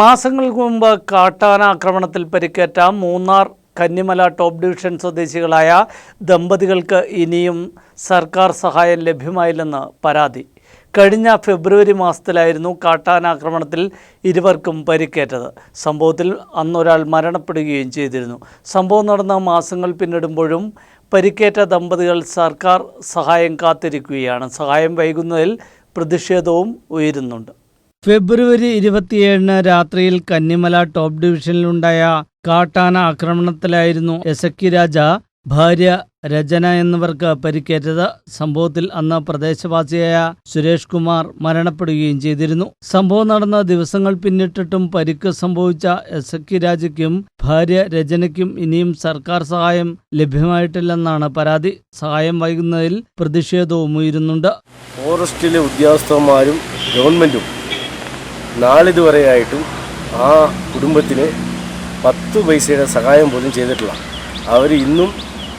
മാസങ്ങൾക്ക് മുമ്പ് കാട്ടാന ആക്രമണത്തിൽ പരിക്കേറ്റ മൂന്നാർ കന്നിമല ടോപ്പ് ഡിവിഷൻ സ്വദേശികളായ ദമ്പതികൾക്ക് ഇനിയും സർക്കാർ സഹായം ലഭ്യമായില്ലെന്ന് പരാതി. കഴിഞ്ഞ ഫെബ്രുവരി മാസത്തിലായിരുന്നു കാട്ടാനാക്രമണത്തിൽ ഇരുവർക്കും പരിക്കേറ്റത്. സംഭവത്തിൽ അന്നൊരാൾ മരണപ്പെടുകയും ചെയ്തിരുന്നു. സംഭവം നടന്ന മാസങ്ങൾ പിന്നിടുമ്പോഴും പരിക്കേറ്റ ദമ്പതികൾ സർക്കാർ സഹായം കാത്തിരിക്കുകയാണ്. സഹായം വൈകുന്നതിൽ പ്രതിഷേധവും ഉയരുന്നുണ്ട്. ഫെബ്രുവരി ഇരുപത്തിയേഴിന് രാത്രിയിൽ കന്നിമല ടോപ്പ് ഡിവിഷനിലുണ്ടായ കാട്ടാന ആക്രമണത്തിലായിരുന്നു എസക്കി രാജ ഭാര്യ രചന എന്നിവർക്ക് പരിക്കേറ്റത്. സംഭവത്തിൽ അന്ന് പ്രദേശവാസിയായ സുരേഷ് കുമാർ മരണപ്പെടുകയും ചെയ്തിരുന്നു. സംഭവം നടന്ന ദിവസങ്ങൾ പിന്നിട്ടിട്ടും പരിക്ക് സംഭവിച്ച എസക്കി രാജയ്ക്കും ഭാര്യ രചനയ്ക്കും ഇനിയും സർക്കാർ സഹായം ലഭ്യമായിട്ടില്ലെന്നാണ് പരാതി. സഹായം വൈകുന്നതിൽ പ്രതിഷേധവും ഉയരുന്നുണ്ട് ഫോറസ്റ്റിലെ ഉദ്യോഗസ്ഥന്മാരും ഗവൺമെന്റും നാളിതുവരെയായിട്ടും ആ കുടുംബത്തിന് പത്ത് പൈസയുടെ സഹായം പോലും ചെയ്തിട്ടില്ല. അവർ ഇന്നും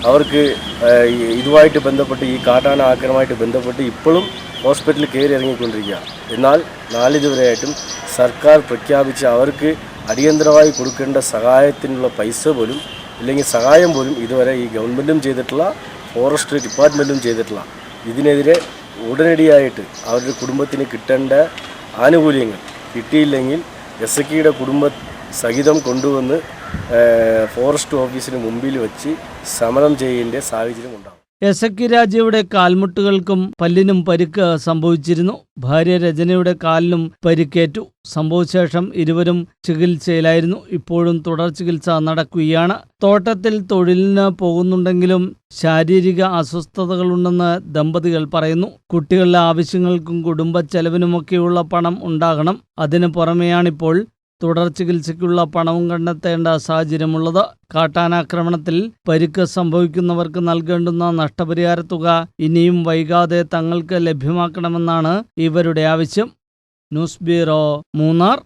അവർക്ക് ഇതുമായിട്ട് ബന്ധപ്പെട്ട് ഈ കാട്ടാന ആക്രമണമായിട്ട് ബന്ധപ്പെട്ട് ഇപ്പോഴും ഹോസ്പിറ്റലിൽ കയറി ഇറങ്ങിക്കൊണ്ടിരിക്കുക. എന്നാൽ നാളിതുവരെയായിട്ടും സർക്കാർ പ്രഖ്യാപിച്ച അവർക്ക് അടിയന്തരമായി കൊടുക്കേണ്ട സഹായത്തിനുള്ള പൈസ പോലും ഇല്ലെങ്കിൽ സഹായം പോലും ഇതുവരെ ഈ ഗവൺമെന്റും ചെയ്തിട്ടില്ല ഫോറസ്റ്റ് ഡിപ്പാർട്ട്മെന്റും ചെയ്തിട്ടില്ല. ഇതിനെതിരെ ഉടനടിയായിട്ട് അവരുടെ കുടുംബത്തിന് കിട്ടേണ്ട ആനുകൂല്യങ്ങൾ കിട്ടിയില്ലെങ്കിൽ എസ് കിയുടെ കുടുംബ സഹിതം കൊണ്ടുവന്ന് ഫോറസ്റ്റ് ഓഫീസിന് മുമ്പിൽ വെച്ച് സമരം ചെയ്യേണ്ട സാഹചര്യം ഉണ്ടാകും. എസക്കി രാജയുടെ കാൽമുട്ടുകൾക്കും പല്ലിനും പരിക്ക് സംഭവിച്ചിരുന്നു. ഭാര്യ രചനയുടെ കാലിനും പരിക്കേറ്റു. സംഭവശേഷം ഇരുവരും ചികിത്സയിലായിരുന്നു. ഇപ്പോഴും തുടർ ചികിത്സ നടക്കുകയാണ്. തോട്ടത്തിൽ തൊഴിലിന് പോകുന്നുണ്ടെങ്കിലും ശാരീരിക അസ്വസ്ഥതകളുണ്ടെന്ന് ദമ്പതികൾ പറയുന്നു. കുട്ടികളുടെ ആവശ്യങ്ങൾക്കും കുടുംബ ചെലവിനുമൊക്കെയുള്ള പണം ഉണ്ടാകണം. അതിനു പുറമെയാണിപ്പോൾ തുടർ ചികിത്സയ്ക്കുള്ള പണവും കണ്ടെത്തേണ്ട സാഹചര്യമുള്ളത്. കാട്ടാനാക്രമണത്തിൽ പരിക്ക് സംഭവിക്കുന്നവർക്ക് നൽകേണ്ടുന്ന നഷ്ടപരിഹാര തുക ഇനിയും വൈകാതെ തങ്ങൾക്ക് ലഭ്യമാക്കണമെന്നാണ് ഇവരുടെ ആവശ്യം. News bureau Munnar.